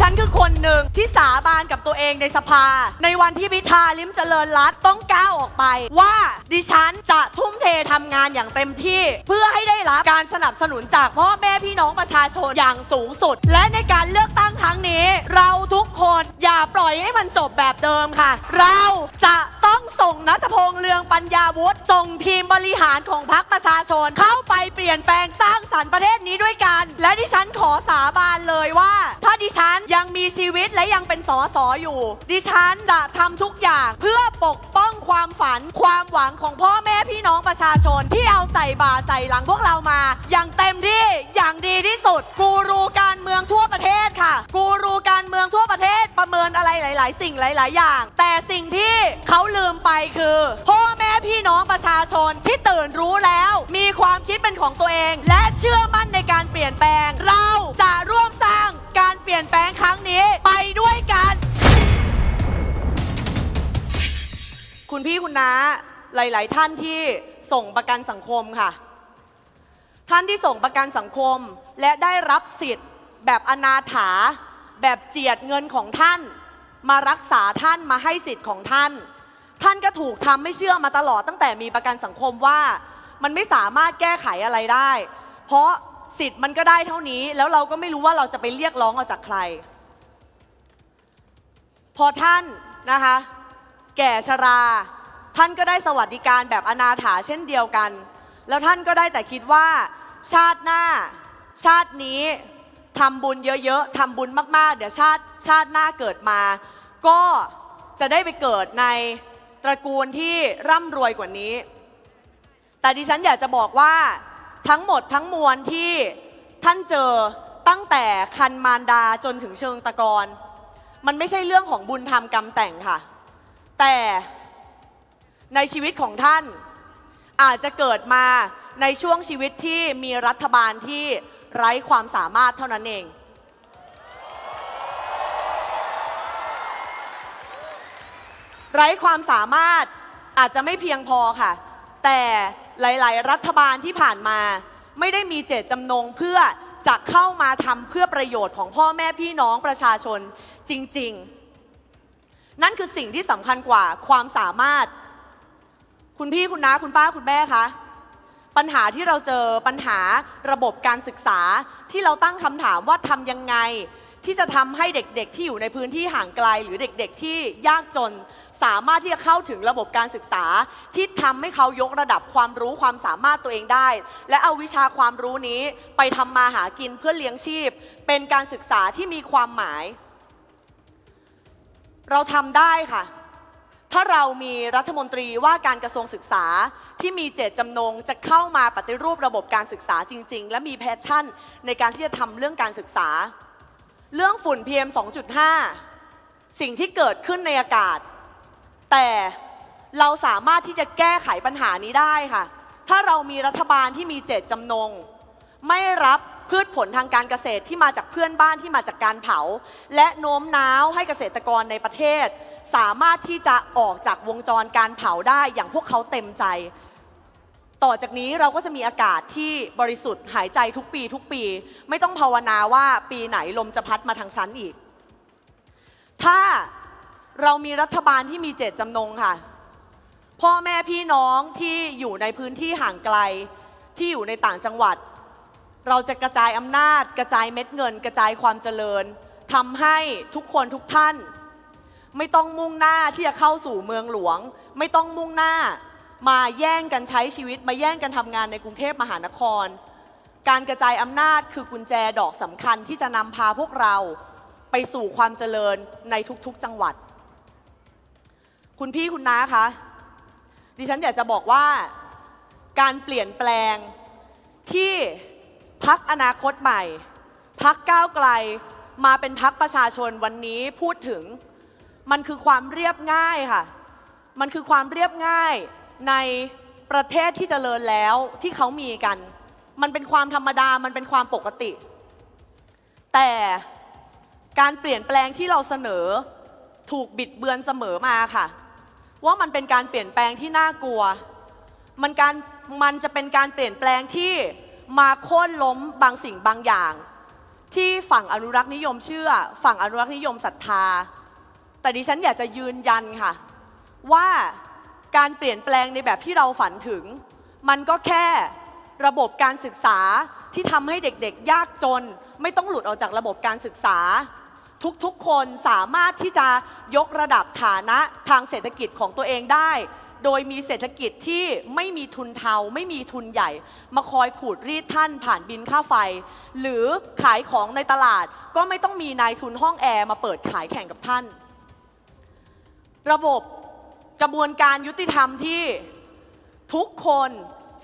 ฉันคือคนหนึ่งที่สาบานกับตัวเองในสภา ในวันที่พิธาลิมเจริญรัตต้องก้าวออกไป ว่าดิฉันจะทุ่มเททำงานอย่างเต็มที่ เพื่อให้ได้รับการสนับสนุนจากพ่อแม่พี่น้องประชาชนอย่างสูงสุด และในการเลือกตั้งครั้งนี้ เราทุกคนอย่าปล่อยให้มันจบแบบเดิมค่ะ เราจะต้องส่งนัทพงษ์เลืองปัญญาวุฒิส่งทีมบริหารของพรรคประชาชนเข้าไปเปลี่ยนแปลงสร้างสรรค์ประเทศนี้ด้วยกัน และดิฉันขอสาบานเลย มีชีวิตและยังเป็นสอสออยู่ ดิฉันจะทำทุกอย่างเพื่อปกป้องความฝัน ความหวังของพ่อแม่พี่น้องประชาชนที่เอาใส่บาใส่หลังพวกเรามา อย่างเต็มที่อย่างดีที่สุด กูรูการเมืองทั่วประเทศค่ะ กูรูการเมืองทั่วประเทศประเมินอะไรหลาย ๆ สิ่งหลาย ๆ อย่าง แต่สิ่งที่เขาลืมไปคือ พ่อแม่พี่น้องประชาชนที่ตื่นรู้แล้ว มีความคิดเป็นของตัวเอง และเชื่อมั่นในการเปลี่ยนแปลง เราจะ คุณพี่คุณน้าหลาย ๆ ท่านที่ส่งประกันสังคมค่ะ ท่านที่ส่งประกันสังคมและได้รับสิทธิ์ แบบอนาถา แบบเจียดเงินของท่าน มารักษาท่านมาให้สิทธิ์ของท่าน ท่านก็ถูกทำไม่เชื่อมาตลอดตั้งแต่มีประกันสังคมว่า มันไม่สามารถแก้ไขอะไรได้ เพราะสิทธิ์มันก็ได้เท่านี้ แล้วเราก็ไม่รู้ว่าเราจะไปเรียกร้องเอาจากใคร พอท่านนะคะ แก่ชรา ท่านก็ได้สวัสดิการแบบอนาถาเช่นเดียวกัน แล้วท่านก็ได้แต่คิดว่า ชาติหน้า ชาตินี้ทำบุญเยอะๆทำบุญมากๆ เดี๋ยวชาติชาติหน้าเกิดมา ก็จะได้ไปเกิดในตระกูลที่ร่ำรวยกว่านี้ แต่ดิฉันอยากจะบอกว่าทั้งหมดทั้งมวลที่ท่านเจอตั้งแต่คันมารดาจนถึงเชิงตะกอนมันไม่ใช่เรื่องของบุญธรรมกรรมแต่งค่ะ แต่ในชีวิตของท่านอาจจะเกิดมาในช่วงชีวิตที่มีรัฐบาลที่ไร้ความสามารถเท่านั้นเอง ไร้ความสามารถอาจจะไม่เพียงพอค่ะ แต่หลาย ๆ รัฐบาลที่ผ่านมา ไม่ได้มีเจตจำนงเพื่อจะเข้ามาทำเพื่อประโยชน์ของพ่อแม่พี่น้องประชาชนจริง ๆ นั่นคือสิ่งที่สำคัญกว่าความสามารถ คุณพี่คุณน้าคุณป้าคุณแม่คะปัญหาที่เราเจอปัญหาระบบการศึกษาที่เราตั้งคำถามว่าทำยังไง ที่จะทำให้เด็กๆ ที่อยู่ในพื้นที่ห่างไกล หรือเด็กๆ ที่ยากจน สามารถที่จะเข้าถึงระบบการศึกษา ที่ทำให้เขายกระดับความรู้ความสามารถตัวเองได้ และเอาวิชาความรู้นี้ไปทำมาหากินเพื่อเลี้ยงชีพ เป็นการศึกษาที่มีความหมาย เราทำได้ค่ะ ถ้าเรามีรัฐมนตรีว่าการกระทรวงศึกษาที่มีเจตจำนงจะเข้ามาปฏิรูประบบการศึกษาจริง ๆ และมีแพชชั่นในการที่จะทำเรื่องการศึกษา เรื่องฝุ่น PM 2.5 สิ่งที่เกิดขึ้นในอากาศ แต่เราสามารถที่จะแก้ไขปัญหานี้ได้ค่ะ ถ้าเรามีรัฐบาลที่มีเจตจำนง ไม่รับพืชผลทางการเกษตรที่มาจากเพื่อนบ้านที่มาจากการเผา และโน้มน้าวให้เกษตรกรในประเทศ สามารถที่จะออกจากวงจรการเผาได้อย่างพวกเขาเต็มใจ ต่อจากนี้เราก็จะมีอากาศที่บริสุทธิ์หายใจทุกปี ทุกปี ไม่ต้องภาวนาว่าปีไหนลมจะพัดมาทางชั้นอีก ถ้าเรามีรัฐบาลที่มีเจตจำนงค่ะ พ่อแม่พี่น้องที่อยู่ในพื้นที่ห่างไกลที่อยู่ในต่างจังหวัด เราจะกระจายอำนาจ กระจายเม็ดเงิน กระจายความเจริญทำให้ทุกคนทุกท่าน ไม่ต้องมุ่งหน้าที่จะเข้าสู่เมืองหลวง ไม่ต้องมุ่งหน้ามาแย่งกันใช้ชีวิต มาแย่งกันทำงานในกรุงเทพมหานคร การกระจายอำนาจคือกุญแจดอกสำคัญที่จะนำพาพวกเราไปสู่ความเจริญในทุกๆจังหวัด คุณพี่คุณน้าคะดิฉันอยากจะบอกว่าการเปลี่ยนแปลงที่ พักอนาคตใหม่ พักก้าวไกลมาเป็นพักประชาชนวันนี้พูดถึง มันคือความเรียบง่ายค่ะ มันคือความเรียบง่ายในประเทศที่เจริญแล้วที่เขามีกัน มันเป็นความธรรมดามันเป็นความปกติ แต่การเปลี่ยนแปลงที่เราเสนอถูกบิดเบือนเสมอมาค่ะ ว่ามันเป็นการเปลี่ยนแปลงที่น่ากลัว มันการมันจะเป็นการเปลี่ยนแปลงที่ มาโค่นล้มบางสิ่งบางอย่าง ที่ฝั่งอนุรักษ์นิยมเชื่อ ฝั่งอนุรักษ์นิยมศรัทธา แต่ดิฉันอยากจะยืนยันค่ะ ว่าการเปลี่ยนแปลงในแบบที่เราฝันถึง มันก็แค่ระบบการศึกษาที่ทำให้เด็กๆ ยากจน ไม่ต้องหลุดออกจากระบบการศึกษา ทุกๆ คนสามารถที่จะยกระดับฐานะทางเศรษฐกิจของตัวเองได้ โดยมีเศรษฐกิจที่ไม่มีทุนเทา ไม่มีทุนใหญ่ มาคอยขูดรีดท่านผ่านบินค่าไฟ หรือขายของในตลาดก็ไม่ต้องมีนายทุนห้องแอร์มาเปิดขายแข่งกับท่าน ระบบกระบวนการยุติธรรมที่ทุกคน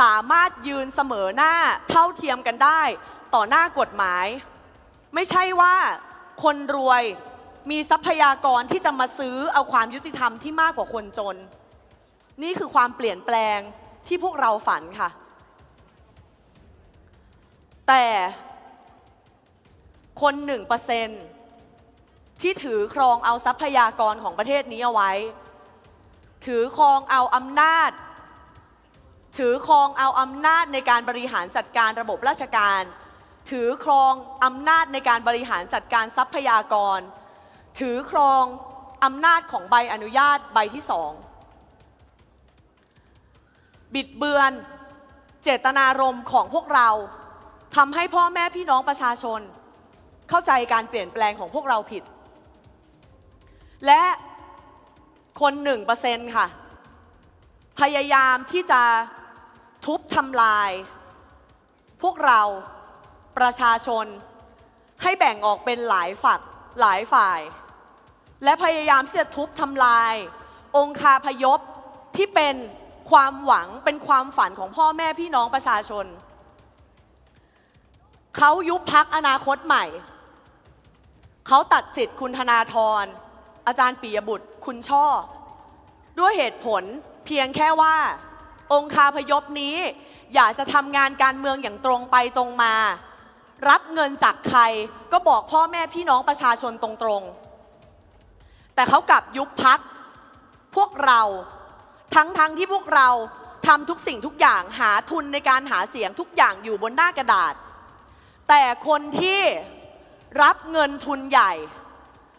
สามารถยืนเสมอหน้าเท่าเทียมกันได้ ต่อหน้ากฎหมาย ไม่ใช่ว่าคนรวยมีทรัพยากรที่จะมาซื้อเอาความยุติธรรมที่มากกว่าคนจน นี่คือความเปลี่ยนแปลงที่พวกเราฝันค่ะ แต่คนหนึ่งเปอร์เซนที่ถือครองเอาทรัพยากรของประเทศนี้เอาไว้ ถือครองเอาอำนาจ ถือครองเอาอำนาจในการบริหารจัดการระบบราชการ ถือครองอำนาจในการบริหารจัดการทรัพยากร ถือครองอำนาจของใบอนุญาตใบที่สอง บิดเบือน เจตนารมณ์ของพวกเราทำให้พ่อแม่พี่น้องประชาชน เข้าใจการเปลี่ยนแปลงของพวกเราผิด และคนหนึ่งเปอร์เซ็นต์ค่ะ พยายามที่จะทุบทำลาย พวกเราประชาชนให้แบ่งออกเป็นหลายฝักหลายฝ่าย และพยายามที่จะทุบทำลาย องคาพยพที่เป็น ความหวังเป็นความฝันของพ่อแม่พี่น้องประชาชน เขายุบพักอนาคตใหม่ เขาตัดสิทธิ์คุณธนาธรอาจารย์ปิยบุตร คุณช่อ ด้วยเหตุผลเพียงแค่ว่า องคาพยพนี้ อยากจะทำงานการเมืองอย่างตรงไปตรงมา รับเงินจากใครก็บอกพ่อแม่พี่น้องประชาชนตรงๆ แต่เขากลับยุบพักพวกเรา ทั้งๆทที่พวกเราทำทุกสิ่งทุกอย่างหาทุนในการหาเสียงทุกอย่างอยู่บนหน้ากระดาษ แต่คนที่รับเงินทุนใหญ่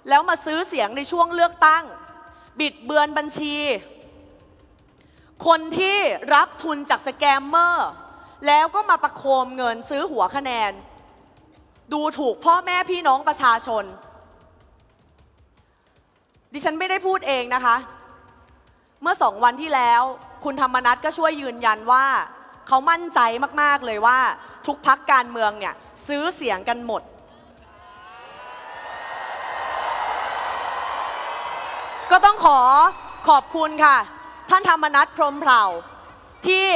แล้วมาซื้อเสียงในช่วงเลือกตั้ง บิดเบือนบัญชี คนที่รับทุนจากสแกมเมอร์ แล้วก็มาประโคมเงินซื้อหัวคะแนน ดูถูกพ่อแม่พี่น้องประชาชน ดิฉันไม่ได้พูดเองนะคะ เมื่อสองวันที่แล้ว คุณธรรมนัฐก็ช่วยยืนยันว่า เขามั่นใจมาก ๆ เลยว่า ทุกพักการเมืองเนี่ย ซื้อเสียงกันหมด ก็ต้องขอขอบคุณค่ะ ท่านธรรมนัฐพรมเผ่า ที่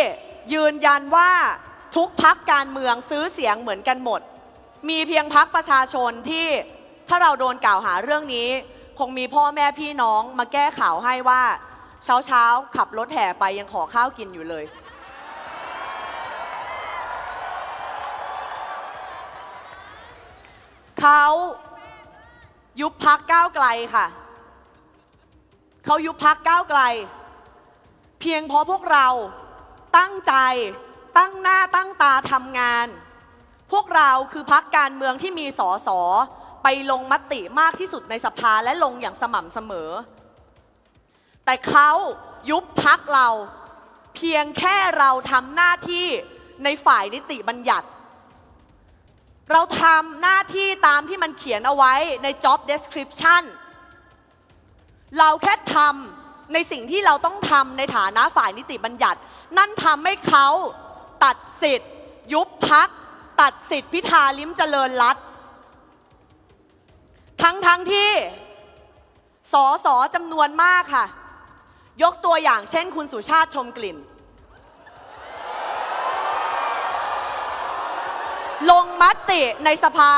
ยืนยันว่าทุกพักการเมืองซื้อเสียงเหมือนกันหมด มีเพียงพักประชาชนที่ถ้าเราโดนกล่าวหาเรื่องนี้ คงมีพ่อแม่พี่น้องมาแก้ข่าวให้ว่า เช้าเช้าขับรถแห่ไปยังขอข้าวกินอยู่เลย เขายุบพักก้าวไกลค่ะ เขายุบพักก้าวไกล เพียงเพราะพวกเราตั้งใจตั้งหน้าตั้งตาทำงาน พวกเราคือพักการเมืองที่มีสอสอไปลงมติมากที่สุดในสภาและลงอย่างสม่ำเสมอ แต่เขายุบพักเรา เพียงแค่เราทำหน้าที่ในฝ่ายนิติบัญญัติ เราทำหน้าที่ตามที่มันเขียนเอาไว้ใน job description เราแค่ทำในสิ่งที่เราต้องทำในฐานะฝ่ายนิติบัญญัติ นั่นทำให้เขาตัดสิทธิ์ ยุบพัก ตัดสิทธิ์พิธาลิ้มเจริญรัตทั้งทั้งที่สอสอจำนวนมากค่ะ ยกตัวอย่างเช่นคุณสุชาติชมกลิ่น ลงมติในสภา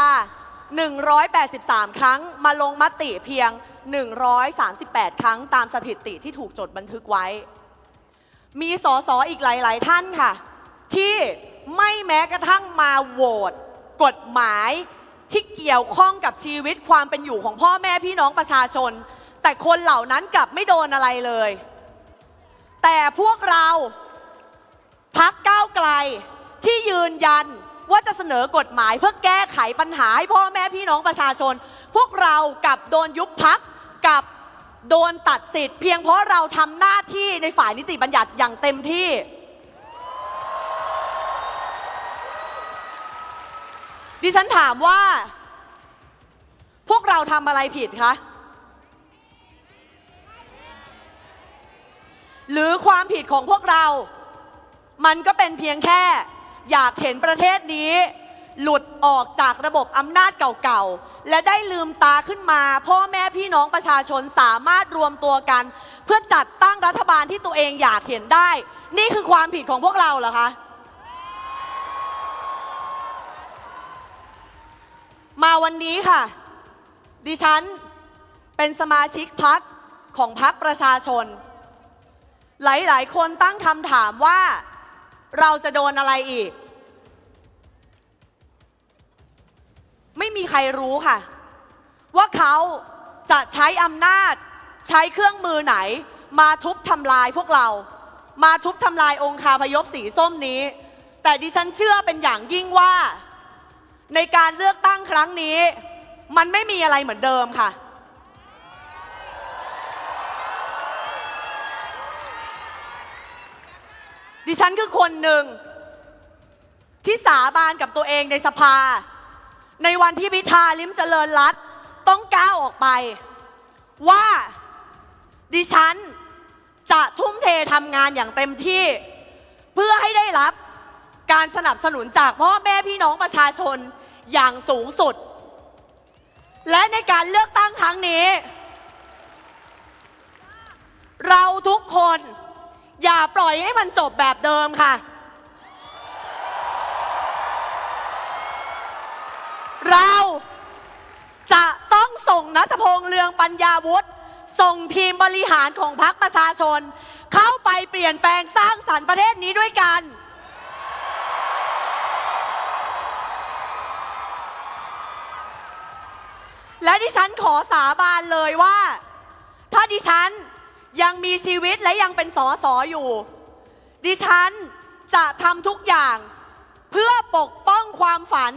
183 ครั้ง มาลงมติเพียง 138 ครั้งตามสถิติที่ถูกจดบันทึกไว้ มีสสออีกหลาย ๆ ท่านค่ะ ที่ไม่แม้กระทั่งมาโหวตกฎหมายที่เกี่ยวข้องกับชีวิตความเป็นอยู่ของพ่อแม่พี่น้องประชาชน แต่คนเหล่านั้นกลับไม่โดนอะไรเลย แต่พวกเราพักก้าวไกลที่ยืนยันว่าจะเสนอกฎหมายเพื่อแก้ไขปัญหาให้พ่อแม่พี่น้องประชาชน พวกเรากลับโดนยุบพักกับโดนตัดสิทธิ์เพียงเพราะเราทำหน้าที่ในฝ่ายนิติบัญญัติอย่างเต็มที่ ดิฉันถามว่า พวกเราทำอะไรผิดคะ หรือความผิดของพวกเรา มันก็เป็นเพียงแค่ อยากเห็นประเทศนี้ หลุดออกจากระบบอำนาจเก่าๆ และได้ลืมตาขึ้นมา พ่อแม่พี่น้องประชาชนสามารถรวมตัวกัน เพื่อจัดตั้งรัฐบาลที่ตัวเองอยากเห็นได้ นี่คือความผิดของพวกเราเหรอคะ มาวันนี้ค่ะ ดิฉันเป็นสมาชิกพักของพักประชาชน หลาย ๆ คนตั้งคำถามว่าเราจะโดนอะไรอีก ไม่มีใครรู้ค่ะ ว่าเขาจะใช้อำนาจ ใช้เครื่องมือไหน มาทุบทำลายพวกเรา มาทุบทำลายองคาพยพสีส้มนี้ แต่ดิฉันเชื่อเป็นอย่างยิ่งว่า ในการเลือกตั้งครั้งนี้ มันไม่มีอะไรเหมือนเดิมค่ะ ฉันคือคนหนึ่ง ที่สาบานกับตัวเองในสภา ในวันที่พิธาลิมเจริญรัตต้องก้าวออกไป ว่าดิฉันจะทุ่มเททำงานอย่างเต็มที่ เพื่อให้ได้รับการสนับสนุนจากพ่อแม่พี่น้องประชาชนอย่างสูงสุด และในการเลือกตั้งครั้งนี้ เราทุกคน อย่าปล่อยให้มันจบแบบเดิมค่ะ เราจะต้องส่งนัทพงษ์เลืองปัญญาวุฒิส่งทีมบริหารของพรรคประชาชน เข้าไปเปลี่ยนแปลงสร้างสรรค์ประเทศนี้ด้วยกัน และดิฉันขอสาบานเลยว่า ถ้าดิฉัน ยังมีชีวิตและยังเป็นสอสออยู่ ดิฉันจะทำทุกอย่าง เพื่อปกป้องความฝัน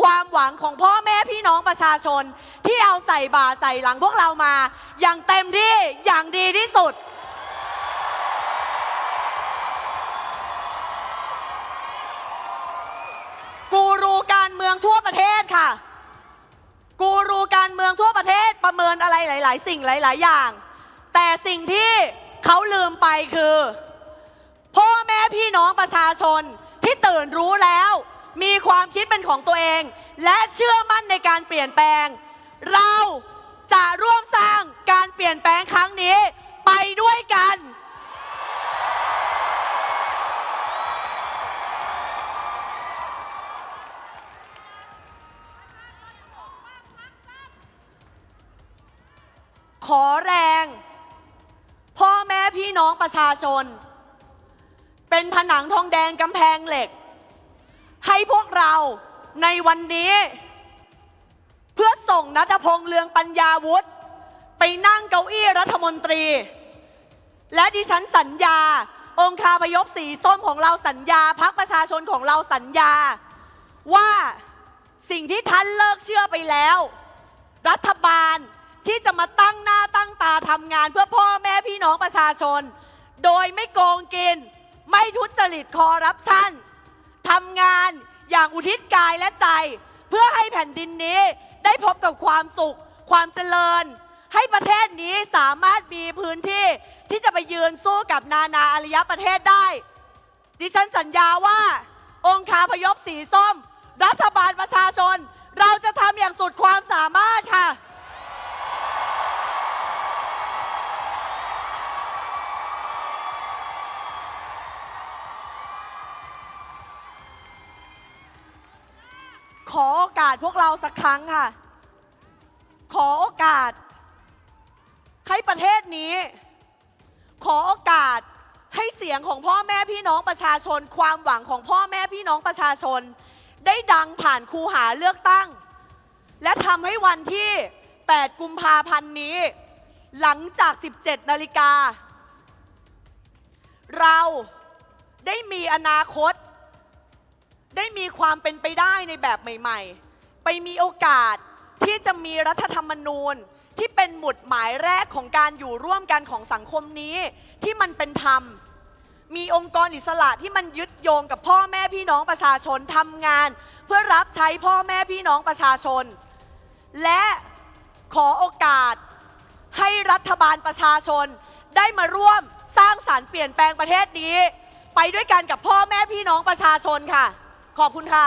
ความหวังของพ่อแม่พี่น้องประชาชน ที่เอาใส่บ่าใส่หลังพวกเรามา อย่างเต็มที่อย่างดีที่สุด กูรูการเมืองทั่วประเทศค่ะ กูรูการเมืองทั่วประเทศประเมินอะไรหลาย ๆ สิ่งหลาย ๆ อย่าง แต่สิ่งที่เขาลืมไปคือ พ่อแม่พี่น้องประชาชนที่ตื่นรู้แล้ว มีความคิดเป็นของตัวเอง และเชื่อมั่นในการเปลี่ยนแปลง เราจะร่วมสร้างการเปลี่ยนแปลงครั้งนี้ไปด้วยกัน ขอแรง่พี่น้องประชาชน เป็นผนังทองแดงกำแพงเหล็ก ให้พวกเราในวันนี้ เพื่อส่งนัทพงษ์เลืองปัญญาวุฒิไปนั่งเก้าอี้รัฐมนตรี และดิฉันสัญญา องคาพยพสีส้มของเราสัญญาพักประชาชนของเราสัญญา ว่าสิ่งที่ท่านเลิกเชื่อไปแล้ว รัฐบาลที่จะมาตั้งหน้า ทำงานเพื่อพ่อแม่พี่น้องประชาชน โดยไม่โกงกิน ไม่ทุจริตคอรัปชันทำงานอย่างอุทิศกายและใจ เพื่อให้แผ่นดินนี้ได้พบกับความสุข ความเจริญ ให้ประเทศนี้สามารถมีพื้นที่ที่จะไปยืนสู้กับนานาอารยประเทศได้ ดิฉันสัญญาว่า องค์คาพยพสีส้ม รัฐบาลประชาชน เราจะทำอย่างสุดความสามารถค่ะ พวกเราสักครั้งค่ะ ขอโอกาส ให้ประเทศนี้ ขอโอกาสให้เสียงของพ่อแม่พี่น้องประชาชน ความหวังของพ่อแม่พี่น้องประชาชน ได้ดังผ่านคูหาเลือกตั้ง และทำให้วันที่ 8 กุมภาพันธ์นี้ หลังจาก 17 นาฬิกา เราได้มีอนาคต ได้มีความเป็นไปได้ในแบบใหม่ ๆ ไปมีโอกาสที่จะมีรัฐธรรมนูญที่เป็นหมุดหมายแรกของการอยู่ร่วมกันของสังคมนี้ ที่มันเป็นธรรม มีองค์กรอิสระที่มันยึดโยงกับพ่อแม่พี่น้องประชาชนทำงาน เพื่อรับใช้พ่อแม่พี่น้องประชาชน และขอโอกาสให้รัฐบาลประชาชน ได้มาร่วมสร้างสารรค์เปลี่ยนแปลงประเทศนี้ ไปด้วยกันกับพ่อแม่พี่น้องประชาชนค่ะ ขอบคุณค่ะ